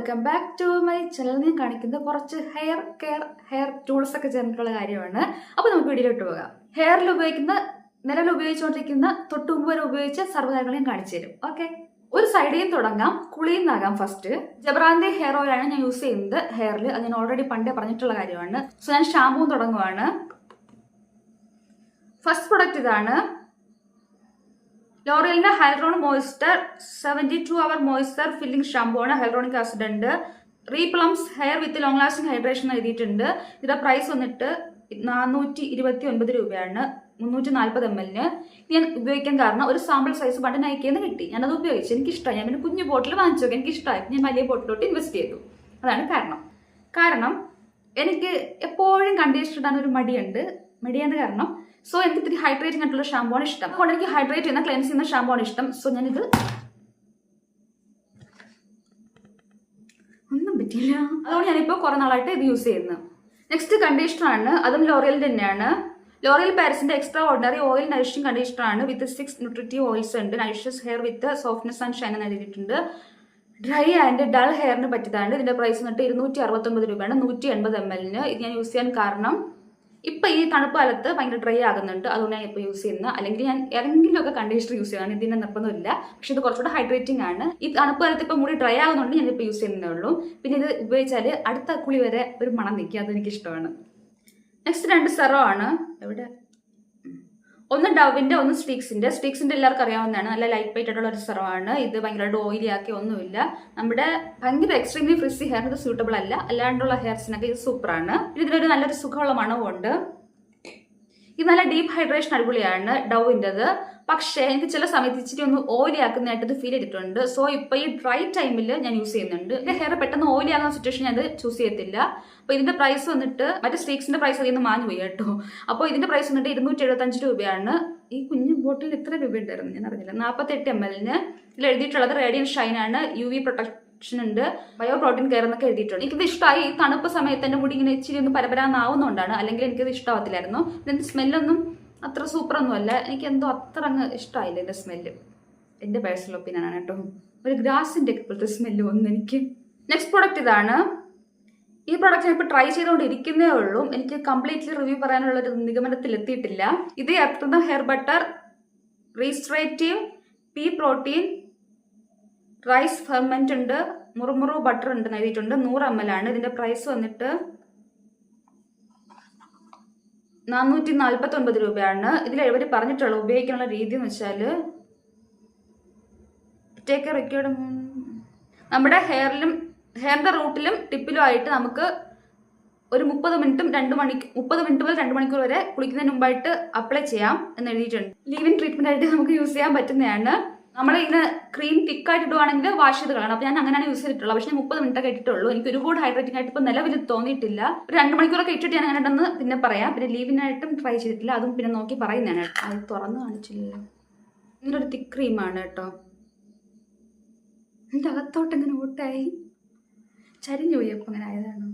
Welcome back to my channel ഞാൻ കാണിക്കുന്ന കുറച്ച് ഹെയർ കെയർ ഹെയർ ടൂൾസ് ഒക്കെ ചേർന്നിട്ടുള്ള കാര്യമാണ്. അപ്പോൾ നമുക്ക് വീഡിയോയിലോട്ട് പോകാം. ഹെയറിൽ ഉപയോഗിക്കുന്ന നിലവിൽ ഉപയോഗിച്ചുകൊണ്ടിരിക്കുന്ന തൊട്ട് മുമ്പ് വരെ ഉപയോഗിച്ച സർവകാര്യങ്ങൾ ഞാൻ കാണിച്ചു തരും. ഓക്കെ ഒരു സൈഡിൽ നിന്ന് തുടങ്ങാം. കുളിയിൽ ഫസ്റ്റ് ജബ്രാന്തി ഹെയർ ഓയിലാണ് ഞാൻ യൂസ് ചെയ്യുന്നത് ഹെയറിൽ അത് ഞാൻ ഓൾറെഡി പണ്ടേ പറഞ്ഞിട്ടുള്ള കാര്യമാണ്. സോ ഞാൻ ഷാമ്പൂ തുടങ്ങുവാണ്. ഫസ്റ്റ് പ്രൊഡക്റ്റ് ഇതാണ് ലോറിയലിന്റെ hyaluron moisture seventy two hour moisture filling shampoo ആണ് ഹൈഡ്രോണിക് ആസിഡ് ഉണ്ട്. Replumps hair with long lasting hydration എഴുതിയിട്ടുണ്ട്. ഇതിന്റെ പ്രൈസ് വന്നിട്ട് നാനൂറ്റി ഇരുപത്തി ഒൻപത് രൂപയാണ് മുന്നൂറ്റി നാൽപ്പത് എം എല്ലിന്. ഞാൻ ഉപയോഗിക്കാൻ കാരണം ഒരു സാമ്പിൾ സൈസ് പണ്ട് നയിക്കേന്ന് കിട്ടി. ഞാനത് ഉപയോഗിച്ചു എനിക്കിഷ്ടമായി ഞാൻ പിന്നെ കുഞ്ഞു ബോട്ടിൽ വാങ്ങിച്ചു നോക്കി. എനിക്കിഷ്ടമായി ഞാൻ വലിയ ബോട്ടിലോട്ട് ഇൻവെസ്റ്റ് ചെയ്തു. അതാണ് കാരണം. കാരണം എനിക്ക് എപ്പോഴും കണ്ടീഷണർ ഇടാൻ ഒരു മടിയുണ്ട്. മടിയാണ് കാരണം സോ എനിക്ക് ഇത്തിരി ഹൈഡ്രേറ്റിംഗ് ആയിട്ടുള്ള ഷാമ്പൂ ആണ് ഇഷ്ടം. അതുകൊണ്ട് എനിക്ക് ഹൈഡ്രേറ്റ് ചെയ്യുന്ന ക്ലെൻസ് ചെയ്യുന്ന ഷാമ്പൂ ആണ് ഇഷ്ടം. സോ ഞാനിത് ഒന്നും പറ്റിയില്ല. അതുകൊണ്ട് ഞാനിപ്പോൾ കുറെ നാളായിട്ട് ഇത് യൂസ് ചെയ്യുന്നത്. നെക്സ്റ്റ് കണ്ടീഷണർ ആണ്. അതും ലോറിയലിന്റെ തന്നെയാണ്. ലോറിയൽ പാരിസിന്റെ extraordinary oil nourishing conditioner ആണ് വിത്ത് സിക്സ് ന്യൂട്രിറ്റീവ് ഓയിൽസ് ഉണ്ട്. Nourishes hair with softness and shine നൽകിയിട്ടുണ്ട് ഡ്രൈ ആൻഡ് ഡൾ ഹെയറിന് പറ്റിയതാണ്. ഇതിന്റെ പ്രൈസ് വന്നിട്ട് ഇരുന്നൂറ്റി അറുപത്തൊമ്പത് രൂപയാണ്. നൂറ്റി എൺപത് എം എല്ലിന് ഇത് ഞാൻ യൂസ് ചെയ്യാൻ കാരണം ഇപ്പൊ ഈ തണുപ്പ് കാലത്ത് ഭയങ്കര ഡ്രൈ ആകുന്നുണ്ട്. അതുകൊണ്ട് ഞാൻ ഇപ്പോൾ യൂസ് ചെയ്യുന്ന അല്ലെങ്കിൽ ഞാൻ ഏതെങ്കിലുമൊക്കെ കണ്ടീഷണർ യൂസ് ചെയ്യാണ് ഇതിന്റെ നിർബന്ധമില്ല. പക്ഷെ ഇത് കുറച്ചുകൂടെ ഹൈഡ്രേറ്റിംഗ് ആണ്. ഈ തണുപ്പ് കാലത്ത് ഇപ്പൊ മുടി ഡ്രൈ ആകുന്നുണ്ട് ഞാൻ ഇപ്പോൾ യൂസ് ചെയ്യുന്നേ ഉള്ളൂ. പിന്നെ ഇത് ഉപയോഗിച്ചാൽ അടുത്ത കുളി വരെ ഒരു മണം നിൽക്കുക അതെനിക്ക് ഇഷ്ടമാണ് നെക്സ്റ്റ് രണ്ട് സെറോ ആണ് എവിടെ? ഒന്ന് ഡവിന്റെ ഒന്ന് സ്റ്റിക്സിന്റെ. സ്റ്റിക്സിന്റെ എല്ലാവർക്കും അറിയാവുന്നതാണ്. നല്ല ലൈറ്റ് വെയിറ്റ് ആയിട്ടുള്ള ഒരു സെറമാണ് ഇത് ഭയങ്കരമായിട്ട് ഓയിലി ആക്കി ഒന്നുമില്ല. നമ്മുടെ ഭയങ്കര എക്സ്ട്രീംലി ഫ്രിസി ഹെയർ ഇത് സൂട്ടബിൾ അല്ല. അല്ലാണ്ടുള്ള ഹെയർസിനൊക്കെ ഇത് സൂപ്പറാണ് ഇതിനൊരു നല്ലൊരു സുഖമുള്ള മണവും ഉണ്ട് ഇത് നല്ല ഡീപ്പ് ഹൈഡ്രേഷൻ അടിപൊളിയാണ് ഡവിന്റെത് പക്ഷേ എനിക്ക് ചില സമയത്ത് ഇച്ചിരി ഒന്ന് ഓയിലി ആക്കുന്നതായിട്ട് ഇത് ഫീൽ ചെയ്തിട്ടുണ്ട്. സോ ഇപ്പൊ ഈ ഡ്രൈ ടൈമിൽ ഞാൻ യൂസ് ചെയ്യുന്നുണ്ട്. എന്റെ ഹെയർ പെട്ടെന്ന് ഓയിലി ആകുന്ന സിറ്റുവേഷൻ ഞാൻ അത് ചൂസ് ചെയ്യത്തില്ല. അപ്പൊ ഇതിന്റെ പ്രൈസ് വന്നിട്ട് മറ്റേ സ്ട്രീക്സിന്റെ പ്രൈസ് അതിൽ നിന്ന് മാഞ്ഞു പോയി കേട്ടോ. അപ്പോൾ ഇതിന്റെ പ്രൈസ് വന്നിട്ട് ഇരുന്നൂറ്റി എഴുപത്തഞ്ച് രൂപയാണ്. ഈ കുഞ്ഞു ബോട്ടിൽ എത്ര രൂപ ഉണ്ടായിരുന്നു ഞാൻ അറിഞ്ഞില്ല. നാൽപ്പത്തി എട്ട് എം എല്ലിന് ഇതിൽ എഴുതിയിട്ടുള്ളത് റേഡിയൻ ആണ്. യു വി പ്രൊട്ടക്ഷൻ ഉണ്ട്. ബയോ പ്രോട്ടീൻ കെയർ എന്നൊക്കെ എഴുതിയിട്ടുണ്ട്. എനിക്കിത് ഇഷ്ടമായി ഈ തണുപ്പ് സമയത്ത് എന്റെ മുടി ഇങ്ങനെ ഇച്ചിരി ഒന്ന് പരപരാന്നാവുന്നതുകൊണ്ടാണ് അല്ലെങ്കിൽ എനിക്കിത് ഇഷ്ടമാവത്തില്ലായിരുന്നു ഇതിന്റെ സ്മെല്ലൊന്നും അത്ര സൂപ്പറൊന്നും അല്ല. എനിക്ക് എന്തോ അത്ര അങ്ങ് ഇഷ്ടമായില്ല എന്റെ സ്മെല്ല്. എന്റെ പേഴ്സണൽ ഒപ്പീനിയൻ ആണ് കേട്ടോ. ഒരു ഗ്രാസിന്റെ ഇപ്പോഴത്തെ സ്മെല്ല് വന്നു എനിക്ക്. നെക്സ്റ്റ് പ്രോഡക്റ്റ് ഇതാണ്. ഈ പ്രോഡക്റ്റ് ഞാൻ ഇപ്പോൾ ട്രൈ ചെയ്തുകൊണ്ടിരിക്കുന്നേ ഉള്ളൂ. എനിക്ക് കംപ്ലീറ്റ്ലി റിവ്യൂ പറയാനുള്ള ഒരു നിഗമനത്തിൽ എത്തിയിട്ടില്ല. ഇത് എത്തുന്ന hair butter restorative P protein rice ferment ഉണ്ട് മുറുമുറു ബട്ടർ ഉണ്ട് എഴുതിയിട്ടുണ്ട്. നൂറ് എം എൽ ആണ്. ഇതിന്റെ പ്രൈസ് വന്നിട്ട് നാനൂറ്റി നാൽപ്പത്തി ഒൻപത് രൂപയാണ്. ഇതിൽ ഇവർ പറഞ്ഞിട്ടുള്ള ഉപയോഗിക്കാനുള്ള രീതി എന്ന് വെച്ചാൽ ടേക്ക് റിക്വേർഡ് നമ്മുടെ ഹെയറിലും ഹെയറിന്റെ റൂട്ടിലും ടിപ്പിലും ആയിട്ട് നമുക്ക് ഒരു മുപ്പത് മിനിറ്റും രണ്ട് മണി മുപ്പത് മിനിറ്റ് മുതൽ രണ്ട് മണിക്കൂർ വരെ കുളിക്കുന്നതിന് മുമ്പായിട്ട് അപ്ലൈ ചെയ്യാം എന്ന് എഴുതിയിട്ടുണ്ട്. ലീവിൻ ട്രീറ്റ്മെന്റ് ആയിട്ട് നമുക്ക് യൂസ് ചെയ്യാൻ പറ്റുന്നതാണ്. നമ്മൾ ഇങ്ങനെ ക്രീം തിക്കായിട്ട് ഇടുവാണെങ്കിൽ വാഷ് ചെയ്ത് കളയണം. അപ്പോൾ ഞാൻ അങ്ങനെയാണ് യൂസ് ചെയ്തിട്ടുള്ളത്. പക്ഷേ മുപ്പത് മിനിറ്റ് ഒക്കെ ഇട്ടിട്ടുള്ളൂ. എനിക്ക് ഒരുപാട് ഹൈഡ്രേറ്റിംഗ് ആയിട്ട് ഇപ്പോൾ നിലവിൽ തോന്നിയിട്ടില്ല. ഒരു രണ്ട് മണിക്കൂറൊക്കെ ഇട്ടിട്ട് ഞാൻ അങ്ങനെ ഉണ്ടെന്ന് പിന്നെ പറയാം. പിന്നെ ലീവിനായിട്ടും ട്രൈ ചെയ്തിട്ടില്ല. അതും പിന്നെ നോക്കി പറയുന്നതാണ് അത് തുറന്ന് കാണിച്ചില്ലല്ലോ. ഇങ്ങനൊരു തിക്ക് ക്രീമാണ് കേട്ടോ. എന്റെ അകത്തോട്ട് ഇങ്ങനെ ഊട്ടായി. ചരിഞ്ഞു പോയി. അപ്പൊ അങ്ങനെ ആയതാണ്.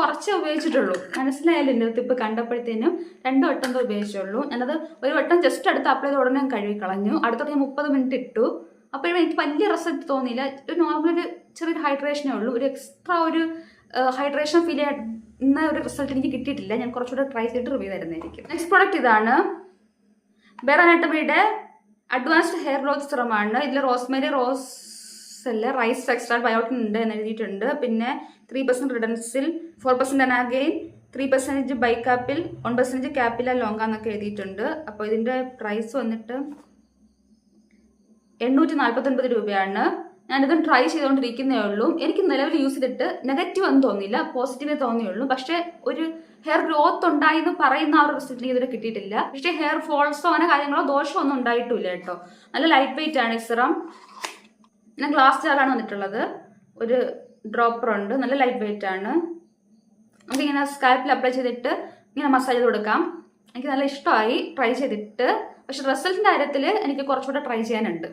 കുറച്ചേ ഉപയോഗിച്ചിട്ടുള്ളൂ. മനസ്സിലായാലും അടുത്ത് ഇപ്പോൾ കണ്ടപ്പോഴത്തേനും രണ്ട് വട്ടം എന്തോ ഉപയോഗിച്ചുള്ളൂ. ഞാനത് ഒരു വട്ടം ജസ്റ്റ് അടുത്ത് അപ്ലൈ ചെയ്ത ഉടനെ കഴുകി കളഞ്ഞു. അടുത്തോട്ട് ഞാൻ മുപ്പത് മിനിറ്റ് ഇട്ടു. അപ്പോഴും എനിക്ക് വലിയ റിസൾട്ട് തോന്നിയില്ല. ഒരു നോർമൽ ഒരു ചെറിയൊരു ഹൈഡ്രേഷനേ ഉള്ളൂ. ഒരു എക്സ്ട്രാ ഒരു ഹൈഡ്രേഷൻ ഫീൽ ചെയ്യുന്ന ഒരു റിസൾട്ട് എനിക്ക് കിട്ടിയിട്ടില്ല. ഞാൻ കുറച്ചുകൂടെ ട്രൈ ചെയ്തിട്ട് റിവ്യൂ തരുന്നതായിരിക്കും. നെക്സ്റ്റ് പ്രോഡക്റ്റ് ഇതാണ്. ബെറാനാട്ടമിയുടെ അഡ്വാൻസ്ഡ് ഹെയർ ഗ്രോത്ത് സിറമാണ് ഇതിൽ റോസ്മേരി റോസ് അല്ല റൈസ് എക്സ്ട്രാ ബയോട്ടിൻ ഉണ്ട് എന്ന് എഴുതിയിട്ടുണ്ട്. പിന്നെ three percent Redensyl four percent Anagain three percentage Capixyl one percentage Capilia Longa എന്നൊക്കെ എഴുതിയിട്ടുണ്ട്. അപ്പോൾ ഇതിന്റെ പ്രൈസ് വന്നിട്ട് എണ്ണൂറ്റി നാൽപ്പത്തൊൻപത് രൂപയാണ്. ഞാനിതും ട്രൈ ചെയ്തുകൊണ്ടിരിക്കുന്നേ ഉള്ളൂ. എനിക്ക് നിലവിൽ യൂസ് ചെയ്തിട്ട് നെഗറ്റീവ് ഒന്നും തോന്നിയില്ല പോസിറ്റീവേ തോന്നിയുള്ളൂ. പക്ഷേ ഒരു ഹെയർ ഗ്രോത്ത് ഉണ്ടായി എന്ന് പറയുന്ന ആ ഒരു റിസൾട്ട് ഇതുവരെ കിട്ടിയിട്ടില്ല. പക്ഷേ ഹെയർ ഫോൾസോ അങ്ങനെ കാര്യങ്ങളോ ദോഷമോ ഒന്നും ഉണ്ടായിട്ടില്ല കേട്ടോ. നല്ല ലൈറ്റ് വെയിറ്റ് ആണ് സിറം പിന്നെ ഗ്ലാസ് ജാറാണ് വന്നിട്ടുള്ളത്. ഒരു ഡ്രോപ്പർ ഉണ്ട്. നല്ല ലൈറ്റ് വെയിറ്റ് ആണ്. നമുക്ക് ഇങ്ങനെ സ്കാൽപ്പിൽ അപ്ലൈ ചെയ്തിട്ട് ഇങ്ങനെ മസാജ് ചെയ്ത് കൊടുക്കാം. എനിക്ക് നല്ല ഇഷ്ടമായി ട്രൈ ചെയ്തിട്ട്. പക്ഷെ റിസൾട്ടിന്റെ കാര്യത്തിൽ എനിക്ക് കുറച്ചുകൂടെ ട്രൈ ചെയ്യാനുണ്ട്.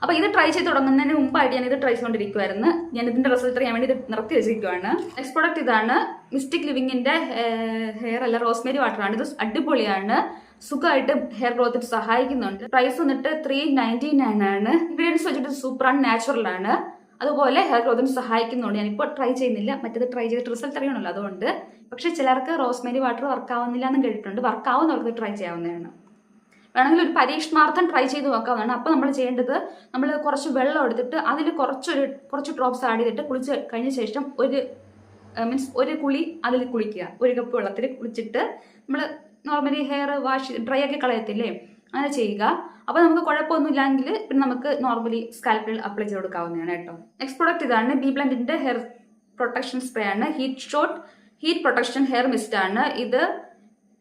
അപ്പോൾ ഇത് ട്രൈ ചെയ്ത് തുടങ്ങുന്നതിന് മുമ്പായിട്ട് ഞാൻ ഇത് ട്രൈ ചെയ്തുകൊണ്ടിരിക്കുവായിരുന്നു. ഞാൻ ഇതിന്റെ റിസൾട്ട് അറിയാൻ വേണ്ടി ഇത് നിർത്തി വെച്ചിരിക്കുവാണ്. നെക്സ്റ്റ് പ്രോഡക്റ്റ് ഇതാണ് മിസ്റ്റിക് ലിവിങ്ങിന്റെ ഹെയർ അല്ല റോസ്മേരി വാട്ടർ ആണ്. ഇത് അടിപൊളിയാണ്. സുഖമായിട്ട് ഹെയർ ഗ്രോത്തിന് സഹായിക്കുന്നുണ്ട്. പ്രൈസ് വന്നിട്ട് ത്രീ നയന്റി നയൻ ആണ്. ഇൻഗ്രീഡിയൻസ് വെച്ചിട്ട് സൂപ്പറാണ് നാച്ചുറൽ ആണ്. അതുപോലെ ഹെയർ ഗ്രോത്തിന് സഹായിക്കുന്നുണ്ട് ഞാനിപ്പോൾ ട്രൈ ചെയ്യുന്നില്ല. മറ്റേത് ട്രൈ ചെയ്തിട്ട് റിസൾട്ട് അറിയണമല്ലോ അതുകൊണ്ട്. പക്ഷേ ചിലർക്ക് റോസ്മേരി വാട്ടർ വർക്ക് ആവുന്നില്ല എന്ന് കേട്ടിട്ടുണ്ട് വർക്ക് ആവുന്നവർക്ക് ട്രൈ ചെയ്യാവുന്നതാണ്. വേണമെങ്കിൽ ഒരു പരീക്ഷണാർത്ഥം ട്രൈ ചെയ്ത് നോക്കാവുന്നതാണ്. അപ്പോൾ നമ്മൾ ചെയ്യേണ്ടത് നമ്മൾ കുറച്ച് വെള്ളം എടുത്തിട്ട് അതിൽ കുറച്ചൊരു കുറച്ച് ഡ്രോപ്സ് ആഡ് ചെയ്തിട്ട് കുളിച്ച് കഴിഞ്ഞ ശേഷം ഒരു മീൻസ് ഒരു കുളി അതിൽ കുളിക്കുക. ഒരു കപ്പ് വെള്ളത്തിൽ കുളിച്ചിട്ട് നമ്മൾ നോർമലി ഹെയർ വാഷ് ഡ്രൈ ആക്കി കളയത്തില്ലേ? അങ്ങനെ ചെയ്യുക. അപ്പോൾ നമുക്ക് കുഴപ്പമൊന്നുമില്ലെങ്കിൽ പിന്നെ നമുക്ക് നോർമലി സ്കാൽപ്പിൽ അപ്ലൈ ചെയ്ത് കൊടുക്കാവുന്നതാണ് കേട്ടോ. നെക്സ്റ്റ് പ്രോഡക്റ്റ് ഇതാണ് ബി ബ്ലൻഡിന്റെ ഹെയർ പ്രൊട്ടക്ഷൻ സ്പ്രേ ആണ്. Heat shot heat protection hair mist ആണ്. ഇത്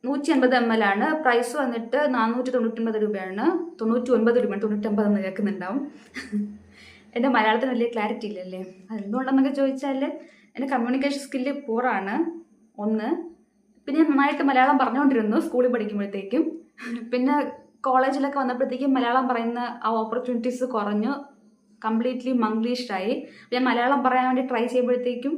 നൂറ്റി അൻപത് എം എൽ ആണ്. പ്രൈസ് വന്നിട്ട് നാനൂറ്റി തൊണ്ണൂറ്റൊമ്പത് രൂപയാണ്. തൊണ്ണൂറ്റി ഒൻപത് രൂപയാണ്. തൊണ്ണൂറ്റമ്പത് എന്ന് കേൾക്കുന്നുണ്ടാവും. എന്റെ മലയാളത്തിന് വലിയ ക്ലാരിറ്റി ഇല്ലല്ലേ? അതെന്തുകൊണ്ടെന്നൊക്കെ ചോദിച്ചാൽ എന്റെ കമ്മ്യൂണിക്കേഷൻ സ്കില്ല് പൂറാണ് ഒന്ന് പിന്നെ ഞാൻ നന്നായിട്ട് മലയാളം പറഞ്ഞുകൊണ്ടിരുന്നു സ്കൂളിൽ പഠിക്കുമ്പോഴത്തേക്കും. പിന്നെ കോളേജിലൊക്കെ വന്നപ്പോഴത്തേക്കും മലയാളം പറയുന്ന ആ ഓപ്പർച്യൂണിറ്റീസ് കുറഞ്ഞു. കംപ്ലീറ്റ്ലി മംഗ്ലീഷായി ഞാൻ മലയാളം പറയാൻ വേണ്ടി ട്രൈ ചെയ്യുമ്പോഴത്തേക്കും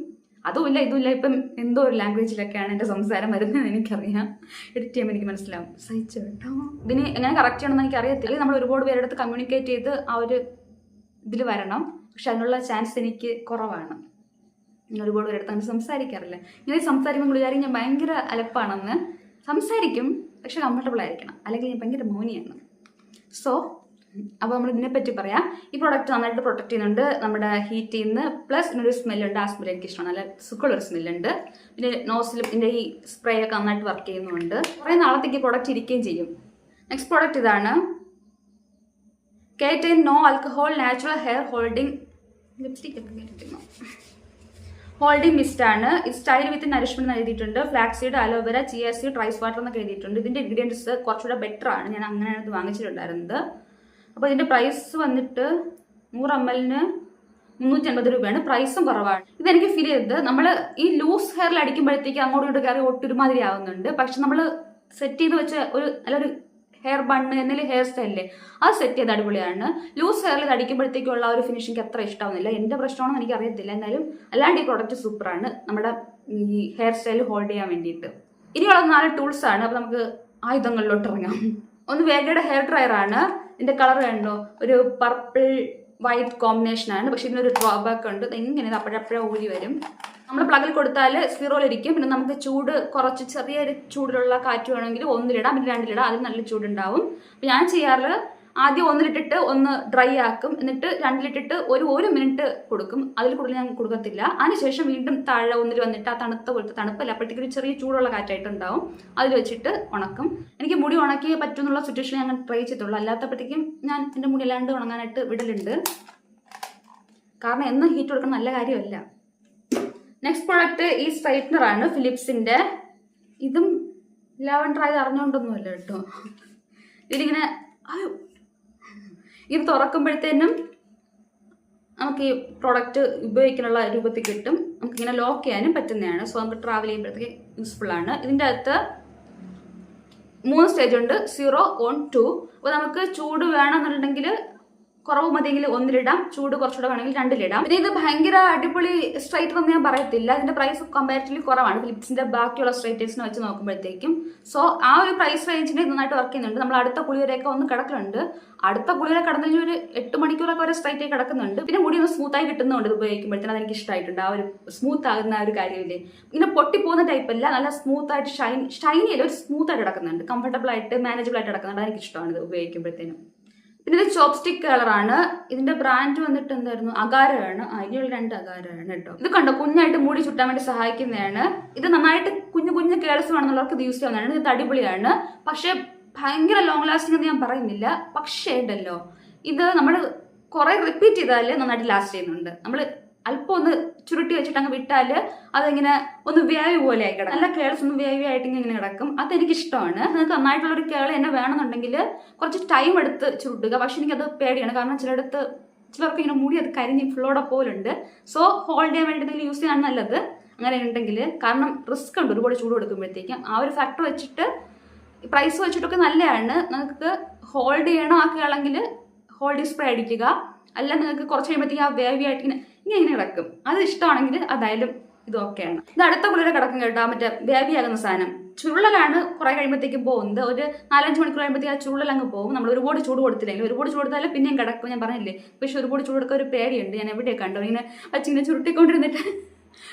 അതുമില്ല ഇതുമില്ല. ഇപ്പം എന്തോ ഒരു ലാംഗ്വേജിലൊക്കെയാണ് എന്റെ സംസാരം വരുന്നത് എനിക്കറിയാം. എഡിറ്റ് ചെയ്യുമ്പോൾ എനിക്ക് മനസ്സിലാവും. സഹിച്ചു കേട്ടോ ഇതിന് എങ്ങനെ കറക്റ്റ് ചെയ്യണമെന്ന് എനിക്ക് അറിയത്തില്ല നമ്മൾ ഒരുപാട് പേരുടെ അടുത്ത് കമ്മ്യൂണിക്കേറ്റ് ചെയ്ത് ആ ഒരു ഇതിൽ വരണം. പക്ഷെ അതിനുള്ള ചാൻസ് എനിക്ക് കുറവാണ്. ഞാൻ ഒരുപാട് പേരുടെ അടുത്ത് അങ്ങനെ സംസാരിക്കാറില്ല. ഇങ്ങനെ സംസാരിക്കുമ്പോൾ വിചാരിക്കും ഞാൻ ഭയങ്കര അലപ്പാണെന്ന്. സംസാരിക്കും. പക്ഷെ കംഫർട്ടബിൾ ആയിരിക്കണം. അല്ലെങ്കിൽ ഞാൻ ഭയങ്കര മൗനിയാണ്. സോ അപ്പോൾ നമ്മൾ ഇതിനെപ്പറ്റി പറയാം. ഈ പ്രോഡക്റ്റ് നന്നായിട്ട് പ്രൊട്ടക്ട് ചെയ്യുന്നുണ്ട് നമ്മുടെ ഹീറ്റിൽ നിന്ന് പ്ലസ് ഇതിനൊരു സ്മെല്ലുണ്ട് ആ സ്മെല്ല് എനിക്ക് ഇഷ്ടമാണ്. നല്ല സുഖമുള്ളൊരു സ്മെല്ലുണ്ട് പിന്നെ നോസിലും ഇതിന്റെ ഈ സ്പ്രേ ഒക്കെ നന്നായിട്ട് വർക്ക് ചെയ്യുന്നുണ്ട്. കുറേ നാളത്തേക്ക് പ്രോഡക്റ്റ് ഇരിക്കുകയും ചെയ്യും. നെക്സ്റ്റ് പ്രോഡക്റ്റ് ഇതാണ്. കേറ്റൈൻ no alcohol natural hair holding lipstick ഒക്കെ കേട്ടിരുന്നു ഹോൾഡിംഗ് മിസ്റ്റ് ആണ്. സ്റ്റൈൽ വിത്ത് നരിഷ്മെന്റ് എഴുതിയിട്ടുണ്ട്. Flaxseed seed aloe vera chia seed rice water എന്നൊക്കെ എഴുതിയിട്ടുണ്ട്. ഇതിന്റെ ഇൻഗ്രീഡിയൻസ് കുറച്ചുകൂടെ ബെറ്റർ ആണ്. ഞാൻ അങ്ങനെയാണ് ഇത് വാങ്ങിച്ചിട്ടുണ്ടായിരുന്നത്. അപ്പോൾ ഇതിന്റെ പ്രൈസ് വന്നിട്ട് നൂറ് എം എല്ലിന് മുന്നൂറ്റി അൻപത് രൂപയാണ് പ്രൈസും കുറവാണ്. ഇതെനിക്ക് ഫീൽ ചെയ്തത് നമ്മൾ ഈ ലൂസ് ഹെയറിൽ അടിക്കുമ്പോഴത്തേക്ക് അങ്ങോട്ടും ഇങ്ങോട്ട് കയറി ഒട്ടൊരുമാതിരി ആവുന്നുണ്ട്. പക്ഷെ നമ്മൾ സെറ്റ് ചെയ്ത് വെച്ച ഒരു നല്ലൊരു ഹെയർ ബണ്ണ് എന്നാൽ ഹെയർ സ്റ്റൈലില്ലേ അത് സെറ്റ് ചെയ്ത് അടിപൊളിയാണ്. ലൂസ് ഹെയറിൽ അടിക്കുമ്പോഴത്തേക്കുള്ള ഒരു ഫിനിഷിംഗ് അത്ര ഇഷ്ടമാവുന്നില്ല എന്റെ പ്രശ്നമാണെന്ന് എനിക്ക് അറിയത്തില്ല എന്തായാലും അല്ലാണ്ട് ഈ പ്രോഡക്റ്റ് സൂപ്പറാണ്. നമ്മുടെ ഈ ഹെയർ സ്റ്റൈൽ ഹോൾഡ് ചെയ്യാൻ വേണ്ടിയിട്ട്. ഇനിയുള്ള നാല് ടൂൾസ് ആണ്. അപ്പോൾ നമുക്ക് ആയുധങ്ങളിലോട്ട് ഇറങ്ങാം. ഒന്ന് വേഗയുടെ ഹെയർ ഡ്രയർ ആണ്. ഇതിന്റെ കളർ കണ്ടോ? ഒരു പർപ്പിൾ വൈറ്റ് കോമ്പിനേഷൻ ആണ്. പക്ഷെ ഇതിനൊരു ഡ്രോബാക്ക് ഉണ്ട്. ഇങ്ങനെ ഇത് അപ്പോഴപ്പോഴേ ഊരി വരും. നമ്മൾ പ്ലഗിൽ കൊടുത്താൽ സീറോയിലിരിക്കും പിന്നെ നമുക്ക് ചൂട് കുറച്ച് ചെറിയൊരു ചൂടിലുള്ള കാറ്റ് വേണമെങ്കിൽ ഒന്നിലിടാം പിന്നെ രണ്ടിലിടാം. അതിൽ നല്ല ചൂടുണ്ടാവും. അപ്പം ഞാൻ ചെയ്യാറ് ആദ്യം ഒന്നിലിട്ടിട്ട് ഒന്ന് ഡ്രൈ ആക്കും. എന്നിട്ട് രണ്ടിലിട്ടിട്ട് ഒരു ഒരു മിനിറ്റ് കൊടുക്കും. അതിൽ കൂടുതൽ ഞാൻ കൊടുക്കത്തില്ല. അതിനുശേഷം വീണ്ടും താഴെ ഒന്നിൽ വന്നിട്ട് ആ തണുത്ത പോലത്തെ തണുപ്പല്ല? അപ്പോഴത്തേക്ക് ചെറിയ ചൂടുള്ള കാറ്റായിട്ടുണ്ടാവും. അതിൽ വെച്ചിട്ട് ഉണക്കും. എനിക്ക് മുടി ഉണക്കിയേ പറ്റുമെന്നുള്ള സിറ്റുവേഷൻ ഞാൻ ട്രൈ ചെയ്തിട്ടുള്ളൂ. അല്ലാത്തപ്പോഴത്തേക്കും ഞാൻ എന്റെ മുടി അല്ലാണ്ട് ഉണങ്ങാനായിട്ട് വിടലുണ്ട്. കാരണം എന്നും ഹീറ്റ് കൊടുക്കണം നല്ല കാര്യമല്ല. നെക്സ്റ്റ് പ്രോഡക്റ്റ് ഈ സ്ട്രൈറ്റ്നർ ആണ് ഫിലിപ്സിന്റെ ഇതും ലാവൻഡർ ആയത് അറിഞ്ഞുകൊണ്ടൊന്നുമില്ല കേട്ടോ. ഇതിലിങ്ങനെ അയ്യോ ഇത് തുറക്കുമ്പോഴത്തേനും നമുക്ക് ഈ പ്രോഡക്റ്റ് ഉപയോഗിക്കാനുള്ള രൂപത്തിൽ കിട്ടും. നമുക്കിങ്ങനെ ലോക്ക് ചെയ്യാനും പറ്റുന്നതാണ്. സോ നമുക്ക് ട്രാവൽ ചെയ്യുമ്പോഴത്തേക്ക് യൂസ്ഫുൾ ആണ്. ഇതിന്റെ അകത്ത് മൂന്ന് സ്റ്റേജ് ഉണ്ട്. സീറോ വൺ ടു അപ്പോൾ നമുക്ക് ചൂട് വേണമെന്നുണ്ടെങ്കിൽ കുറവ് മതിയെങ്കിൽ ഒന്നിലിടാം ചൂട് കുറച്ചുകൂടെ വേണമെങ്കിൽ രണ്ടിലിടാം. പിന്നെ ഇത് ഭയങ്കര അടിപൊളി സ്ട്രൈറ്റർ എന്ന് ഞാൻ പറയത്തില്ല. ഇതിന്റെ പ്രൈസ് കമ്പാരിറ്റീവ്ലി കുറവാണ്. ഫിലിപ്സിന്റെ ബാക്കിയുള്ള സ്ട്രൈറ്റേഴ്സിനെ വെച്ച് നോക്കുമ്പോഴത്തേക്കും. സോ ആ ഒരു പ്രൈസ് റേഞ്ചിന് നന്നായിട്ട് വർക്ക് ചെയ്യുന്നുണ്ട്. നമ്മൾ അടുത്ത കുളിവരെയൊക്കെ ഒന്ന് കിടക്കുന്നുണ്ട്. അടുത്ത കുളിവരെ കിടന്നതിന് ഒരു എട്ട് മണിക്കൂറൊക്കെ വരെ സ്ട്രൈറ്റ് ആയി കിടക്കുന്നുണ്ട്. പിന്നെ മുടി ഒന്ന് സ്മൂത്ത് ആയി കിട്ടുന്നുണ്ട് ഇത് ഉപയോഗിക്കുമ്പോഴത്തേനും. അതെനിക്ക് ഇഷ്ടമായിട്ടുണ്ട് ആ ഒരു സ്മൂത്ത് ആകുന്ന ആ ഒരു കാര്യമില്ലേ. ഇങ്ങനെ പൊട്ടിപ്പോകുന്ന ടൈപ്പ് അല്ല. നല്ല സ്മൂത്ത് ആയിട്ട് ഷൈൻ ഷൈനി അല്ല. ഒരു സ്മൂത്ത് ആയിട്ട് കിടക്കുന്നുണ്ട്. കംഫർട്ടബിൾ ആയിട്ട് മാനേജബിൾ ആയിട്ട് കിടക്കുന്നുണ്ട്. അതെനിക്ക് ഇഷ്ടമാണ് ഇത് ഉപയോഗിക്കുമ്പോഴത്തേനും. പിന്നെ ഇത് ചോപ്സ്റ്റിക് കളറാണ് ഇതിന്റെ ബ്രാൻഡ് വന്നിട്ട് എന്തായിരുന്നു? അകാരമാണ്. ആ രണ്ട് അകാരമാണ് കേട്ടോ ഇത് കണ്ടോ? കുഞ്ഞായിട്ട് മുടി ചുട്ടാൻ വേണ്ടി സഹായിക്കുന്നതാണ്. ഇത് നന്നായിട്ട് കുഞ്ഞു കുഞ്ഞു കേൾസ് വേണമെന്നുള്ളവർക്ക് ഇത് യൂസ് ചെയ്യാവുന്നതാണ്. ഇത് അടിപൊളിയാണ് പക്ഷെ ഭയങ്കര ലോങ് ലാസ്റ്റിംഗ് എന്ന് ഞാൻ പറയുന്നില്ല. പക്ഷേ ഉണ്ടല്ലോ. ഇത് നമ്മൾ കുറെ റിപ്പീറ്റ് ചെയ്താൽ നന്നായിട്ട് ലാസ്റ്റ് ചെയ്യുന്നുണ്ട്. നമ്മൾ അല്പം ഒന്ന് ചുരുട്ടി വെച്ചിട്ട് അങ്ങ് വിട്ടാൽ അതിങ്ങനെ ഒന്ന് വേവ് പോലെ ആയി കിടക്കും. നല്ല കേൾസ് ഒന്ന് വേവി ആയിട്ട് ഇങ്ങനെ കിടക്കും. അത് എനിക്ക് ഇഷ്ടമാണ് നിങ്ങൾക്ക് നന്നായിട്ടുള്ള ഒരു കേൾ എന്നെ വേണമെന്നുണ്ടെങ്കിൽ കുറച്ച് ടൈം എടുത്ത് ചുരുട്ടുക. പക്ഷെ എനിക്കത് പേടിയാണ്. കാരണം ചിലയിടത്ത് ചിലർക്ക് ഇങ്ങനെ മുടി അത് കരിഞ്ഞ് ഫ്ലോടെ പോലുണ്ട്. സോ ഹോൾഡ് ചെയ്യാൻ വേണ്ടി എന്തെങ്കിലും യൂസ് ചെയ്യാൻ നല്ലത് അങ്ങനെ ഉണ്ടെങ്കിൽ കാരണം റിസ്ക് ഉണ്ട് ഒരുപാട് ചൂട് കൊടുക്കുമ്പോഴത്തേക്കും. ആ ഒരു ഫാക്ടർ വെച്ചിട്ട് പ്രൈസ് വെച്ചിട്ടൊക്കെ നല്ലതാണ്. നിങ്ങൾക്ക് ഹോൾഡ് ചെയ്യണം കേളെങ്കിൽ ഹോൾഡ് സ്പ്രേ അടിക്കുക. അല്ല നിങ്ങൾക്ക് കുറച്ച് കഴിയുമ്പോഴത്തേക്കും ആ വേവി ആയിട്ട് ഇങ്ങനെ ഇങ്ങനെ കിടക്കും. അത് ഇഷ്ടമാണെങ്കിൽ അതായാലും ഇത് ഓക്കെയാണ് ഇത് അടുത്ത കുളിരെ കിടക്കും കേട്ടോ മറ്റേ ബേബിയാകുന്ന സാധനം. ചുരുളലാണ് കുറെ കഴിയുമ്പോഴത്തേക്കും പോകുന്നത്. ഒരു നാലഞ്ച് മണിക്കൂർ കഴിയുമ്പോഴത്തേക്ക് ആ ചുരുളൽ അങ്ങ് പോകും. നമ്മൾ ഒരുപാട് ചൂട് കൊടുത്തില്ലെങ്കിൽ ഒരുപാട് ചൂട് കൊടുത്താലും പിന്നെയും കിടക്കും. ഞാൻ പറഞ്ഞില്ലേ പക്ഷെ ഒരുപാട് ചൂട് കൊടുക്കാൻ ഒരു പേടിയുണ്ട്. ഞാൻ എവിടെ കണ്ടു ഇങ്ങനെ വച്ചിങ്ങനെ ചുരുട്ടിക്കൊണ്ടിരുന്നിട്ട്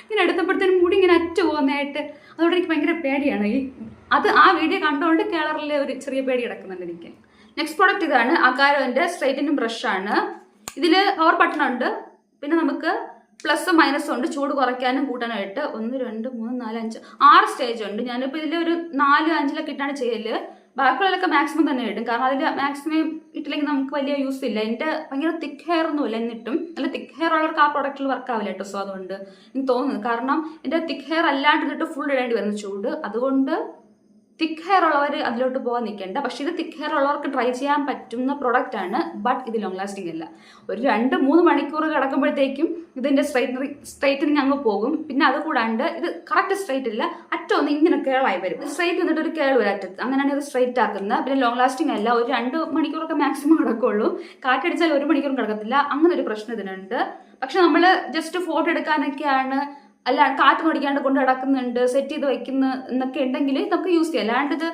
ഇങ്ങനെ എടുത്തപ്പോഴത്തേനും മുടി ഇങ്ങനെ അറ്റ പോകുന്നതായിട്ട് അതുകൊണ്ട് എനിക്ക് ഭയങ്കര പേടിയാണ്. ഈ അത് ആ വീഡിയോ കണ്ടുകൊണ്ട് കേളറിലെ ഒരു ചെറിയ പേടി കിടക്കുന്നുണ്ട് എനിക്ക്. നെക്സ്റ്റ് പ്രോഡക്റ്റ് ഇതാണ്. അകാരോന്റെ സ്ട്രൈറ്റനിങ് ബ്രഷാണ് ഇതിൽ പവർ ബട്ടൺ ഉണ്ട്. പിന്നെ നമുക്ക് പ്ലസ് മൈനസും ഉണ്ട്. ചൂട് കുറയ്ക്കാനും കൂട്ടാനായിട്ട് ഒന്ന് രണ്ട് മൂന്ന് നാല് അഞ്ച് ആറ് സ്റ്റേജ് ഉണ്ട്. ഞാനിപ്പോൾ ഇതിൽ ഒരു നാല് അഞ്ചിലൊക്കെ ഇട്ടാണ് ചെയ്യൽ. ബാക്കിയുള്ളതൊക്കെ മാക്സിമം തന്നെ ഇടും. കാരണം അതിൽ മാക്സിമം ഇട്ടില്ലെങ്കിൽ നമുക്ക് വലിയ യൂസ് ഇല്ല. എന്റെ ഭയങ്കര തിക്ക് ഹെയർ ഒന്നുമില്ല എന്നിട്ടും. നല്ല തിക്ക് ഹെയർ ഉള്ളവർക്ക് ആ പ്രൊഡക്റ്റിൽ വർക്ക് ആവില്ല കേട്ടോ. സോ അതുകൊണ്ട് എനിക്ക് തോന്നുന്നു. കാരണം എന്റെ തിക്ക് ഹെയർ അല്ലാണ്ട് ഇട്ടിട്ട് ഫുൾ ഇടേണ്ടി വരുന്നു ചൂട്. അതുകൊണ്ട് തിക്ക് ഹെയർ ഉള്ളവർ അതിലോട്ട് പോകാൻ നിൽക്കേണ്ട പക്ഷെ ഇത് തിക്ക് ഹെയർ ഉള്ളവർക്ക് ട്രൈ ചെയ്യാൻ പറ്റുന്ന പ്രോഡക്റ്റ് ആണ് ബട്ട് ഇത് ലോങ് ലാസ്റ്റിംഗ് അല്ല. ഒരു രണ്ട് മൂന്ന് മണിക്കൂർ കിടക്കുമ്പോഴത്തേക്കും ഇതിന്റെ സ്ട്രൈറ്റനിങ് സ്ട്രൈറ്റനിങ് അങ്ങ് പോകും. പിന്നെ അത് കൂടാണ്ട് ഇത് കറക്റ്റ് സ്ട്രൈറ്റ് ഇല്ല അറ്റം ഒന്ന് ഇങ്ങനെ കേളായി വരും. സ്ട്രൈറ്റ് എന്നിട്ട് ഒരു കേൾ വരും അറ്റത്ത്. അങ്ങനെയാണ് ഇത് സ്ട്രൈറ്റ് ആക്കുന്നത്. പിന്നെ ലോങ് ലാസ്റ്റിംഗ് അല്ല ഒരു രണ്ട് മണിക്കൂറൊക്കെ മാക്സിമം കിടക്കുള്ളൂ. കാറ്റടിച്ചാൽ ഒരു മണിക്കൂറും കിടക്കത്തില്ല. അങ്ങനെ ഒരു പ്രശ്നം ഇതിനുണ്ട്. പക്ഷെ നമ്മൾ ജസ്റ്റ് ഫോട്ടോ എടുക്കാനൊക്കെയാണ് അല്ല കാറ്റ് മടിക്കാണ്ട് കൊണ്ട് നടക്കുന്നുണ്ട് സെറ്റ് ചെയ്ത് വെക്കുന്ന എന്നൊക്കെ ഉണ്ടെങ്കിൽ നമുക്ക് യൂസ് ചെയ്യാം. അല്ലാണ്ട് ഇത്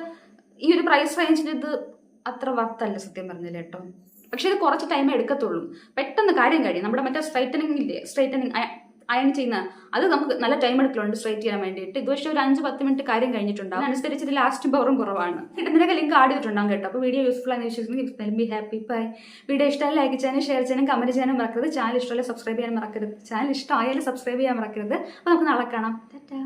ഈ ഒരു പ്രൈസ് റേഞ്ചിൽ ഇത് അത്ര വർത്തല്ല സത്യം പറഞ്ഞില്ല കേട്ടോ. പക്ഷെ ഇത് കുറച്ച് ടൈം എടുക്കത്തുള്ളൂ. പെട്ടെന്ന് കാര്യം കഴിയും. നമ്മുടെ മറ്റേ സ്ട്രൈറ്റനിങ് ഇല്ലേ? സ്ട്രൈറ്റനിങ് അയൺ ചെയ്യുന്ന അത് നമുക്ക് നല്ല ടൈം എടുക്കലുണ്ട് സ്ട്രൈറ്റ് ചെയ്യാൻ വേണ്ടിയിട്ട്. ഇത് പക്ഷേ ഒരു അഞ്ച് പത്ത് മിനിറ്റ് കാര്യം കഴിഞ്ഞിട്ടുണ്ടാവും. അനുസരിച്ച് ഇത് ലാസ്റ്റ് പവറും കുറവാണ്. ഇതിനൊക്കെ ലിങ്ക് ആഡ് ചെയ്തിട്ടുണ്ടാകും കേട്ടോ. അപ്പോൾ വീഡിയോ യൂസ്ഫുൾ ആണെന്ന് വിശ്വസിക്കുന്നു ബി ഹാപ്പി ബൈ വീഡിയോ ഇഷ്ടമായി ലൈക്ക് ചെയ്യാനും ഷെയർ ചെയ്യാനും കമന്റ് ചെയ്യാനും മറക്കരുത്. ചാനൽ ഇഷ്ടമല്ല സബ്സ്ക്രൈബ് ചെയ്യാൻ മറക്കരുത്. ചാനൽ ഇഷ്ടമായാലും സബ്സ്ക്രൈബ് ചെയ്യാൻ മറക്കരുത്. അപ്പോൾ നമുക്ക് നാളെ കാണാം. ടാറ്റാ